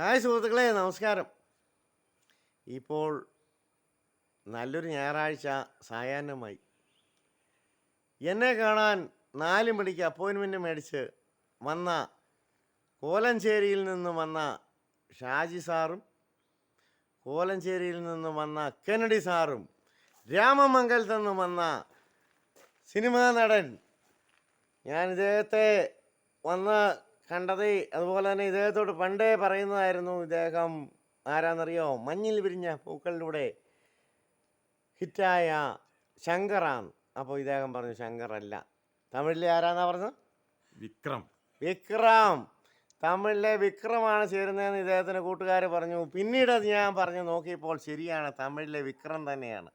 Hi സുഹൃത്തുക്കളെ നമസ്കാരം. ഇപ്പോൾ നല്ലൊരു ഞായറാഴ്ച സായാഹ്നമായി. എന്നെ കാണാൻ നാല് മണിക്ക് അപ്പോയിൻമെന്റ് മേടിച്ച് വന്ന കോലഞ്ചേരിയിൽ നിന്ന് വന്ന ഷാജി സാറും കോലഞ്ചേരിയിൽ നിന്ന് വന്ന കെനഡി സാറും രാമമംഗലത്ത് നിന്ന് വന്ന സിനിമാ നടൻ ഞാൻ ഇദ്ദേഹത്തെ വന്ന് കണ്ടത് അതുപോലെ തന്നെ ഇദ്ദേഹത്തോട് പണ്ടേ പറയുന്നതായിരുന്നു ഇദ്ദേഹം ആരാന്നറിയോ? മഞ്ഞിൽ വിരിഞ്ഞ പൂക്കളിലൂടെ ഹിറ്റായ ശങ്കറാണ്. അപ്പോൾ ഇദ്ദേഹം പറഞ്ഞു ശങ്കറല്ല. തമിഴിലെ ആരാന്നാ പറഞ്ഞത്? വിക്രം. വിക്രം. തമിഴിലെ വിക്രമാണ് ചേരുന്നതെന്ന് ഇദ്ദേഹത്തിന്റെ കൂട്ടുകാർ പറഞ്ഞു. പിന്നീട് അത് ഞാൻ പറഞ്ഞു നോക്കിയപ്പോൾ ശരിയാണ് തമിഴിലെ വിക്രം തന്നെയാണ്.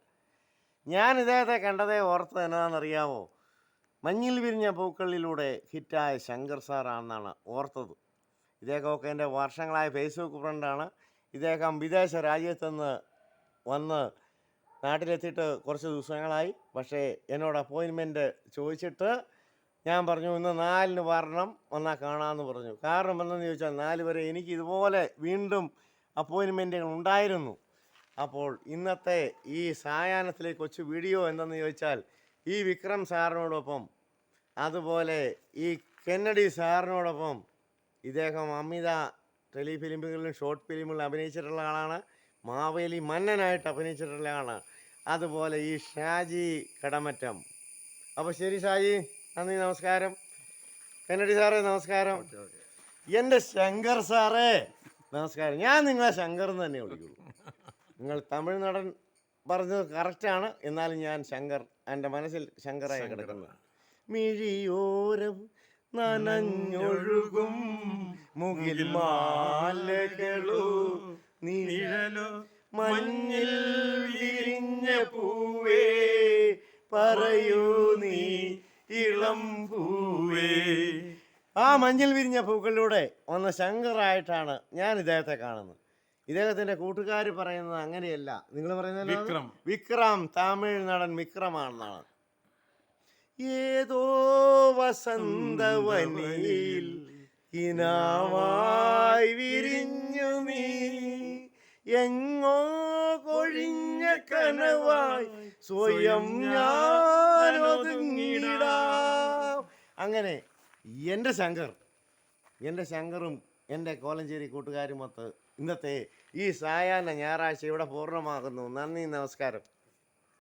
ഞാൻ ഇദ്ദേഹത്തെ കണ്ടതേ ഓർത്തത് എന്നതാണെന്നറിയാമോ മഞ്ഞിൽ വിരിഞ്ഞ പൂക്കളിലൂടെ ഹിറ്റായ ശങ്കർ സാറാണെന്നാണ് ഓർത്തത്. ഇദ്ദേഹമൊക്കെ എന്റെ വർഷങ്ങളായ ഫേസ്ബുക്ക് ഫ്രണ്ടാണ്. ഇദ്ദേഹം വിദേശ രാജ്യത്തുനിന്ന് വന്ന് നാട്ടിലെത്തിയിട്ട് കുറച്ച് ദിവസങ്ങളായി. പക്ഷേ എന്നോട് അപ്പോയിൻമെന്റ് ചോദിച്ചിട്ട് ഞാൻ പറഞ്ഞു ഇന്ന് നാലിന് വരണം വന്നാൽ കാണാമെന്ന് പറഞ്ഞു. കാരണം എന്തെന്ന് ചോദിച്ചാൽ നാല് വരെ എനിക്ക് ഇതുപോലെ വീണ്ടും അപ്പോയിൻമെന്റുകൾ ഉണ്ടായിരുന്നു. അപ്പോൾ ഇന്നത്തെ ഈ സായാഹ്നത്തിലെ കൊച്ചു വീഡിയോ എന്തെന്ന് ചോദിച്ചാൽ ഈ വിക്രം സാറിനോടൊപ്പം അതുപോലെ ഈ കെന്നഡി സാറിനോടൊപ്പം ഇദ്ദേഹം അമിത ടെലിഫിലിമുകളിലും ഷോർട്ട് ഫിലിമുകളിലും അഭിനയിച്ചിട്ടുള്ള ആളാണ്. മാവേലി മന്നനായിട്ട് അഭിനയിച്ചിട്ടുള്ള ആളാണ്. അതുപോലെ ഈ ഷാജി കടമറ്റം. അപ്പോൾ ശരി ഷാജി നന്ദി നമസ്കാരം. കെന്നഡി സാറേ നമസ്കാരം. എന്റെ ശങ്കർ സാറേ നമസ്കാരം. ഞാൻ നിങ്ങളെ ശങ്കർ എന്ന് തന്നെ വിളിക്കുള്ളൂ നിങ്ങൾ തമിഴ് നടൻ പറഞ്ഞത് കറക്റ്റാണ് എന്നാലും ഞാൻ ശങ്കർ എന്റെ മനസ്സിൽ ശങ്കറായി കിടക്കുന്നത് മിഴിയോരം നനഞ്ഞൊഴുകും മുകിൽ മാലകളോ നിഴലോ മഞ്ഞിൽ വിരിഞ്ഞ പൂവേ പറയൂ നീ ഇളം പൂവേ. ആ മഞ്ഞിൽ വിരിഞ്ഞ പൂക്കളിലൂടെ വന്ന ശങ്കറായിട്ടാണ് ഞാൻ ഇദ്ദേഹത്തെ കാണുന്നത്. ഇദ്ദേഹത്തിന്റെ കൂട്ടുകാർ പറയുന്നത് അങ്ങനെയല്ല. നിങ്ങൾ പറയുന്നത് വിക്രം. വിക്രം തമിഴ് നടൻ വിക്രമാണെന്നാണ്. ഏതോ വസന്തവനിയിൽ ഇനാവായി വിരിഞ്ഞു നീ. എങ്ങോ കൊഴിഞ്ഞ കനവായി സ്വയം ഞാൻ അങ്ങനെ എന്റെ ശങ്കർ എന്റെ ശങ്കറും എന്റെ കോലഞ്ചേരി കൂട്ടുകാരുമൊത്ത് ഇന്നത്തെ ഈ സായാഹ്ന ഞായറാഴ്ച ഇവിടെ പൂർണമാകുന്നു. നന്ദി നമസ്കാരം.